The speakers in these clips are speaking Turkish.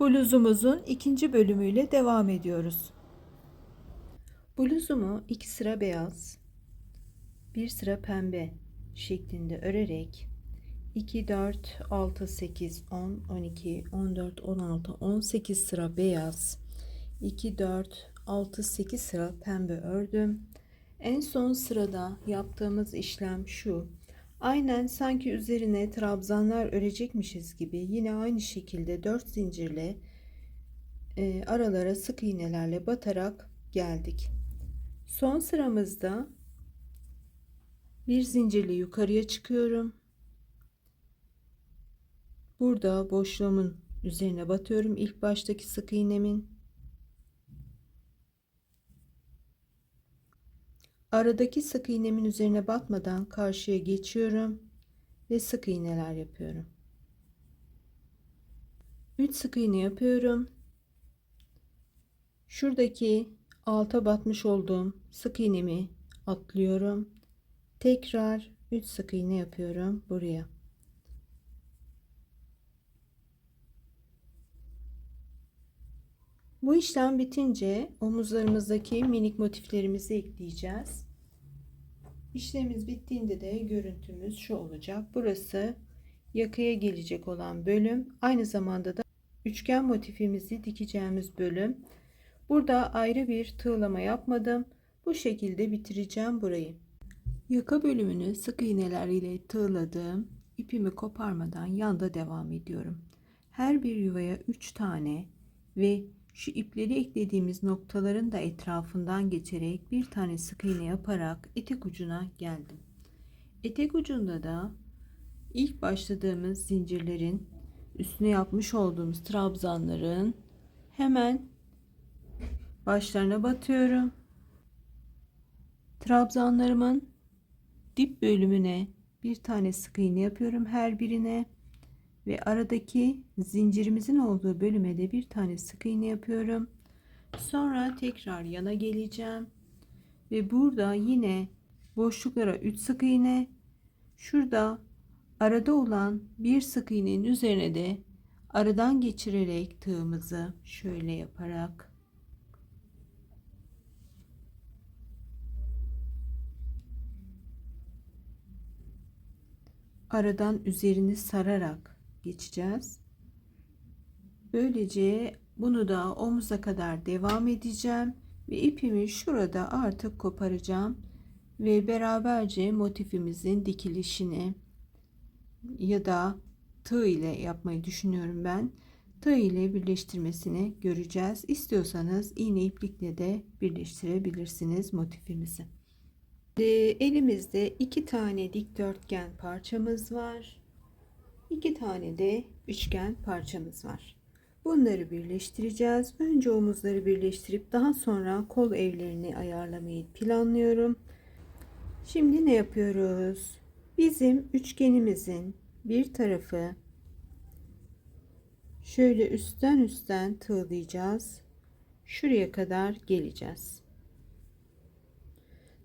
Bluzumuzun ikinci bölümüyle devam ediyoruz. Bluzumu iki sıra beyaz, bir sıra pembe şeklinde örerek 2, 4, 6, 8, 10, 12, 14, 16, 18 sıra beyaz, 2, 4, 6, 8 sıra pembe ördüm. En son sırada yaptığımız işlem şu. Aynen sanki üzerine trabzanlar örecekmişiz gibi yine aynı şekilde 4 zincirle e, aralara sık iğnelerle batarak geldik. Son sıramızda bir zincirle yukarıya çıkıyorum. Burada boşluğumun üzerine batıyorum ilk baştaki sık iğnemin. Aradaki sık iğnemin üzerine batmadan karşıya geçiyorum ve sık iğneler yapıyorum. 3 sık iğne yapıyorum. Şuradaki alta batmış olduğum sık iğnemi atlıyorum. Tekrar 3 sık iğne yapıyorum buraya. Bu işlem bitince omuzlarımızdaki minik motiflerimizi ekleyeceğiz. İşlemimiz bittiğinde de görüntümüz şu olacak. Burası yakaya gelecek olan bölüm. Aynı zamanda da üçgen motifimizi dikeceğimiz bölüm. Burada ayrı bir tığlama yapmadım. Bu şekilde bitireceğim burayı. Yaka bölümünü sık iğneler ile tığladım. İpimi koparmadan yanda devam ediyorum. Her bir yuvaya 3 tane ve şu ipleri eklediğimiz noktaların da etrafından geçerek bir tane sık iğne yaparak etek ucuna geldim. Etek ucunda da ilk başladığımız zincirlerin üstüne yapmış olduğumuz trabzanların hemen başlarına batıyorum. Trabzanlarımın dip bölümüne bir tane sık iğne yapıyorum her birine ve aradaki zincirimizin olduğu bölüme de bir tane sık iğne yapıyorum. Sonra tekrar yana geleceğim ve burada yine boşluklara 3 sık iğne şurada arada olan bir sık iğnenin üzerine de aradan geçirerek tığımızı şöyle yaparak aradan üzerini sararak geçeceğiz. Böylece bunu da omuza kadar devam edeceğim ve ipimi şurada artık koparacağım ve beraberce motifimizin dikilişini ya da tığ ile yapmayı düşünüyorum ben. Tığ ile birleştirmesini göreceğiz. İstiyorsanız iğne iplikle de birleştirebilirsiniz motifimizi. Elimizde iki tane dikdörtgen parçamız var iki tane de üçgen parçamız var. Bunları birleştireceğiz. Önce omuzları birleştirip daha sonra kol evlerini ayarlamayı planlıyorum. Şimdi ne yapıyoruz? Bizim üçgenimizin bir tarafı şöyle üstten üstten tığlayacağız. Şuraya kadar geleceğiz.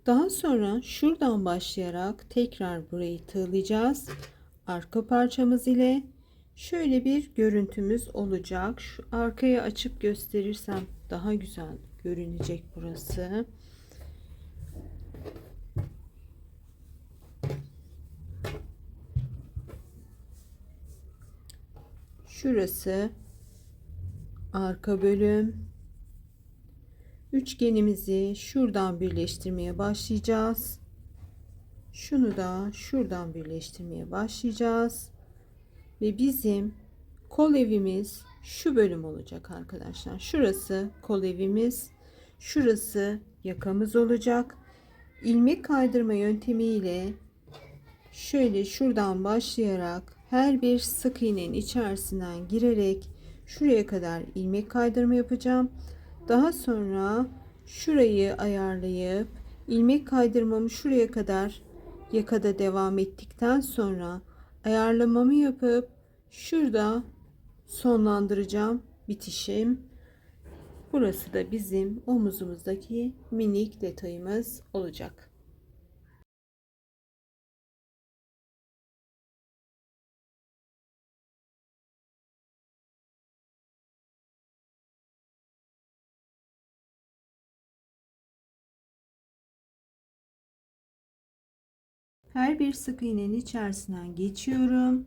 Daha sonra şuradan başlayarak tekrar burayı tığlayacağız arka parçamız ile şöyle bir görüntümüz olacak. Şu arkaya açıp gösterirsem daha güzel görünecek burası. Şurası arka bölüm. Üçgenimizi şuradan birleştirmeye başlayacağız. Şunu da şuradan birleştirmeye başlayacağız. Ve bizim kol evimiz şu bölüm olacak arkadaşlar. Şurası kol evimiz. Şurası yakamız olacak. İlmek kaydırma yöntemiyle şöyle şuradan başlayarak her bir sık iğnenin içerisinden girerek şuraya kadar ilmek kaydırma yapacağım. Daha sonra şurayı ayarlayıp ilmek kaydırmamı şuraya kadar yakada devam ettikten sonra ayarlamamı yapıp şurada sonlandıracağım bitişim. Burası da bizim omuzumuzdaki minik detayımız olacak. Her bir sık iğnenin içerisinden geçiyorum.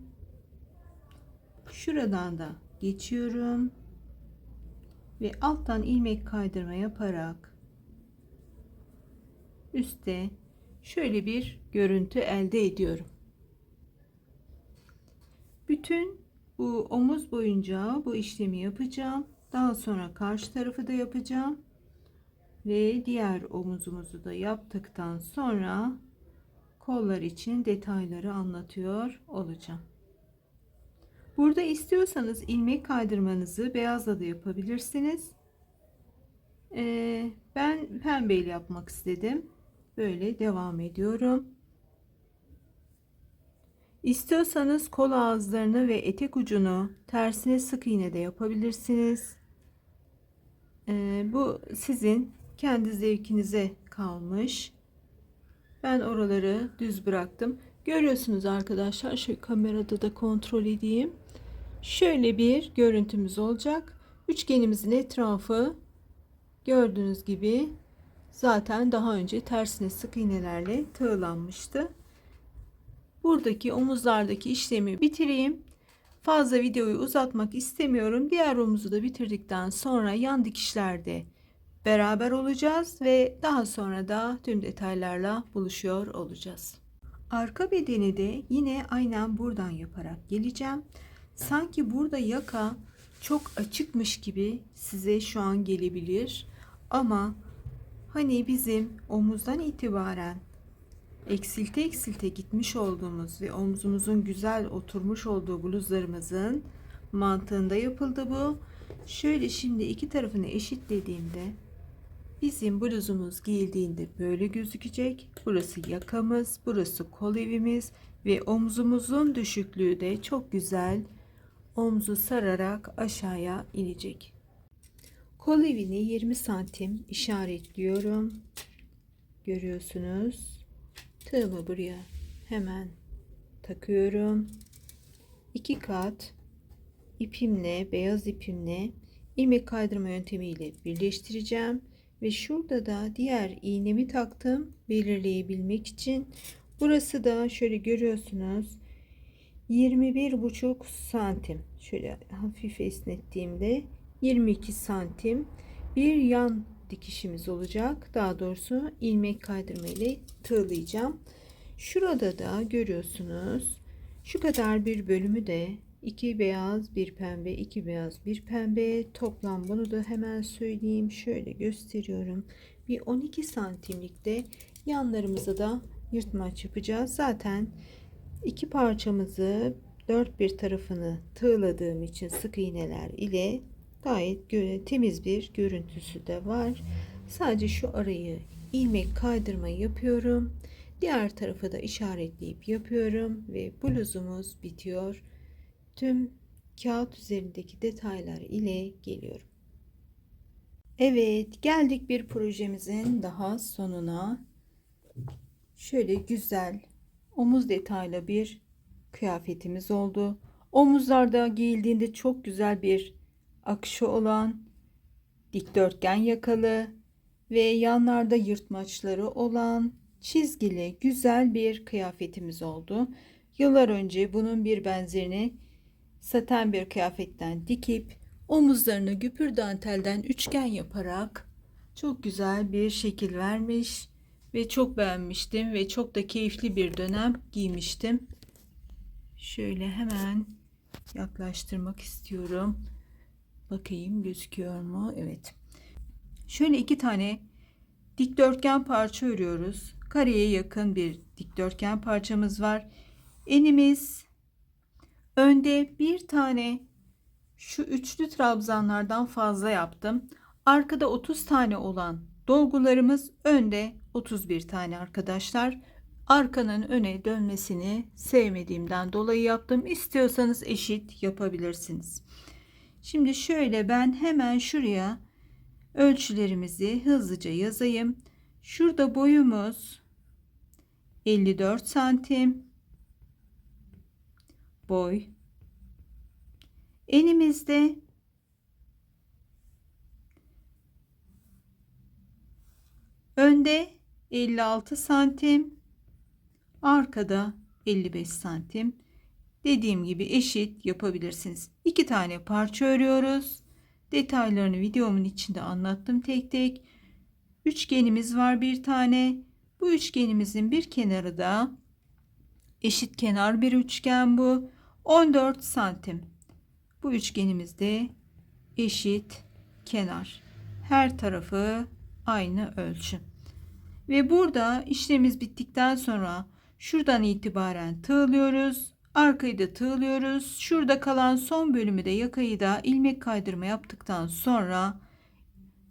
Şuradan da geçiyorum. Ve alttan ilmek kaydırma yaparak üstte şöyle bir görüntü elde ediyorum. Bütün bu omuz boyunca bu işlemi yapacağım. Daha sonra karşı tarafı da yapacağım. Ve diğer omuzumuzu da yaptıktan sonra kollar için detayları anlatıyor olacağım. Burada istiyorsanız ilmek kaydırmanızı beyazla da yapabilirsiniz. Ee, ben pembeyle yapmak istedim. Böyle devam ediyorum. İstiyorsanız kol ağızlarını ve etek ucunu tersine sık iğne de yapabilirsiniz. Ee, bu sizin kendi zevkinize kalmış. Ben oraları düz bıraktım. Görüyorsunuz arkadaşlar. Şu kamerada da kontrol edeyim. Şöyle bir görüntümüz olacak. Üçgenimizin etrafı gördüğünüz gibi zaten daha önce tersine sık iğnelerle tığlanmıştı. Buradaki omuzlardaki işlemi bitireyim. Fazla videoyu uzatmak istemiyorum. Diğer omuzu da bitirdikten sonra yan dikişlerde beraber olacağız ve daha sonra da tüm detaylarla buluşuyor olacağız. Arka bedeni de yine aynen buradan yaparak geleceğim. Sanki burada yaka çok açıkmış gibi size şu an gelebilir. Ama hani bizim omuzdan itibaren eksilte eksilte gitmiş olduğumuz ve omzumuzun güzel oturmuş olduğu bluzlarımızın mantığında yapıldı bu. Şöyle şimdi iki tarafını eşitlediğimde bizim bluzumuz giyildiğinde böyle gözükecek. Burası yakamız, burası kol evimiz ve omzumuzun düşüklüğü de çok güzel omzu sararak aşağıya inecek. Kol evini 20 santim işaretliyorum. Görüyorsunuz. Tığımı buraya hemen takıyorum. İki kat ipimle, beyaz ipimle ilmek kaydırma yöntemiyle birleştireceğim. Ve şurada da diğer iğnemi taktım belirleyebilmek için. Burası da şöyle görüyorsunuz 21 buçuk santim. Şöyle hafif esnettiğimde 22 santim bir yan dikişimiz olacak. Daha doğrusu ilmek kaydırma ile tığlayacağım. Şurada da görüyorsunuz şu kadar bir bölümü de iki beyaz bir pembe iki beyaz bir pembe. Toplam bunu da hemen söyleyeyim. Şöyle gösteriyorum. Bir 12 santimlikte yanlarımıza da yırtmaç yapacağız. Zaten iki parçamızı dört bir tarafını tığladığım için sık iğneler ile gayet temiz bir görüntüsü de var. Sadece şu arayı ilmek kaydırma yapıyorum. Diğer tarafı da işaretleyip yapıyorum ve bluzumuz bitiyor tüm kağıt üzerindeki detaylar ile geliyorum. Evet geldik bir projemizin daha sonuna. Şöyle güzel omuz detaylı bir kıyafetimiz oldu. Omuzlarda giyildiğinde çok güzel bir akışı olan dikdörtgen yakalı ve yanlarda yırtmaçları olan çizgili güzel bir kıyafetimiz oldu. Yıllar önce bunun bir benzerini saten bir kıyafetten dikip omuzlarını güpür dantelden üçgen yaparak çok güzel bir şekil vermiş ve çok beğenmiştim ve çok da keyifli bir dönem giymiştim. Şöyle hemen yaklaştırmak istiyorum. Bakayım gözüküyor mu? Evet. Şöyle iki tane dikdörtgen parça örüyoruz. Kareye yakın bir dikdörtgen parçamız var. Enimiz Önde bir tane şu üçlü trabzanlardan fazla yaptım. Arkada 30 tane olan dolgularımız önde 31 tane arkadaşlar. Arkanın öne dönmesini sevmediğimden dolayı yaptım. İstiyorsanız eşit yapabilirsiniz. Şimdi şöyle ben hemen şuraya ölçülerimizi hızlıca yazayım. Şurada boyumuz 54 santim boy. Enimizde önde 56 santim, Arkada 55 santim. Dediğim gibi eşit yapabilirsiniz. İki tane parça örüyoruz. Detaylarını videomun içinde anlattım tek tek. Üçgenimiz var bir tane. Bu üçgenimizin bir kenarı da eşit kenar bir üçgen bu. 14 santim. Bu üçgenimizde eşit kenar. Her tarafı aynı ölçü. Ve burada işlemimiz bittikten sonra şuradan itibaren tığlıyoruz. Arkayı da tığlıyoruz. Şurada kalan son bölümü de yakayı da ilmek kaydırma yaptıktan sonra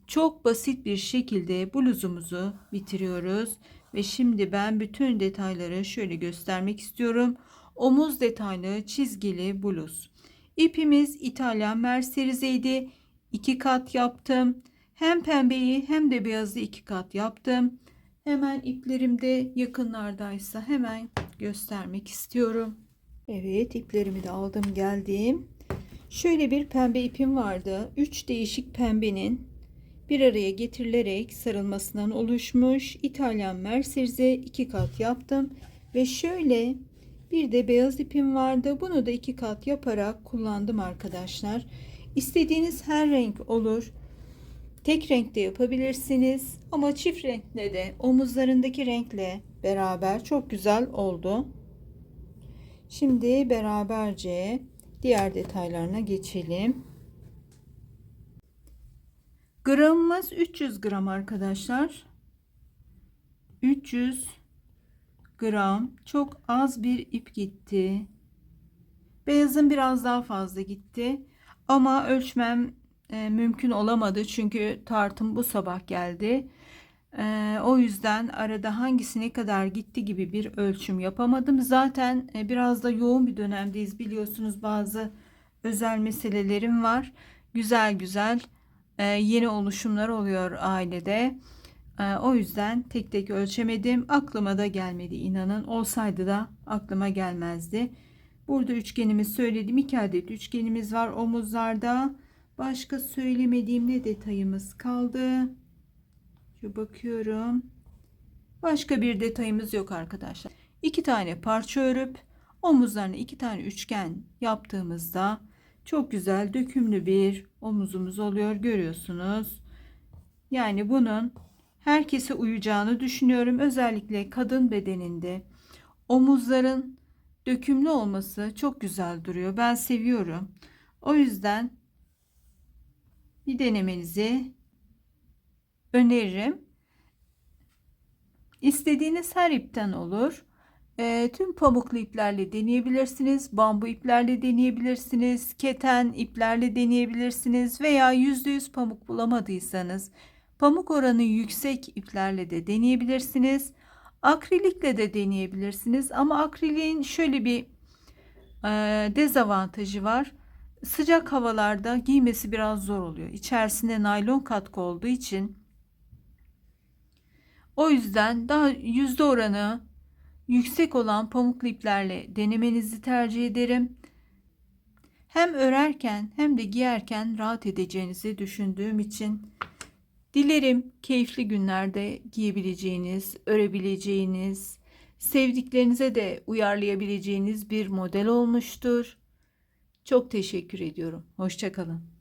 çok basit bir şekilde bluzumuzu bitiriyoruz. Ve şimdi ben bütün detayları şöyle göstermek istiyorum. Omuz detaylı çizgili bluz. İpimiz İtalyan merserizeydi. İki kat yaptım. Hem pembeyi hem de beyazı iki kat yaptım. Hemen iplerimde yakınlardaysa hemen göstermek istiyorum. Evet iplerimi de aldım geldim. Şöyle bir pembe ipim vardı. Üç değişik pembenin bir araya getirilerek sarılmasından oluşmuş İtalyan merserize iki kat yaptım. Ve şöyle bir de beyaz ipim vardı. Bunu da iki kat yaparak kullandım arkadaşlar. İstediğiniz her renk olur. Tek renkte yapabilirsiniz ama çift renkle de omuzlarındaki renkle beraber çok güzel oldu. Şimdi beraberce diğer detaylarına geçelim. Gramımız 300 gram arkadaşlar. 300 gram çok az bir ip gitti. Beyazın biraz daha fazla gitti. Ama ölçmem e, mümkün olamadı çünkü tartım bu sabah geldi. E, o yüzden arada hangisi ne kadar gitti gibi bir ölçüm yapamadım. Zaten e, biraz da yoğun bir dönemdeyiz biliyorsunuz bazı özel meselelerim var. Güzel güzel e, yeni oluşumlar oluyor ailede. E, o yüzden tek tek ölçemedim. Aklıma da gelmedi inanın. Olsaydı da aklıma gelmezdi. Burada üçgenimiz söyledim. İki adet üçgenimiz var omuzlarda. Başka söylemediğim ne detayımız kaldı? Şu bakıyorum. Başka bir detayımız yok arkadaşlar. İki tane parça örüp omuzlarına iki tane üçgen yaptığımızda çok güzel dökümlü bir omuzumuz oluyor görüyorsunuz. Yani bunun herkese uyacağını düşünüyorum. Özellikle kadın bedeninde omuzların dökümlü olması çok güzel duruyor. Ben seviyorum. O yüzden bir denemenizi öneririm. İstediğiniz her ipten olur. E, tüm pamuklu iplerle deneyebilirsiniz. Bambu iplerle deneyebilirsiniz. Keten iplerle deneyebilirsiniz. Veya %100 pamuk bulamadıysanız pamuk oranı yüksek iplerle de deneyebilirsiniz. Akrilikle de deneyebilirsiniz. Ama akriliğin şöyle bir e, dezavantajı var. Sıcak havalarda giymesi biraz zor oluyor. İçerisinde naylon katkı olduğu için o yüzden daha yüzde oranı yüksek olan pamuklu iplerle denemenizi tercih ederim. Hem örerken hem de giyerken rahat edeceğinizi düşündüğüm için dilerim keyifli günlerde giyebileceğiniz, örebileceğiniz, sevdiklerinize de uyarlayabileceğiniz bir model olmuştur. Çok teşekkür ediyorum. Hoşçakalın.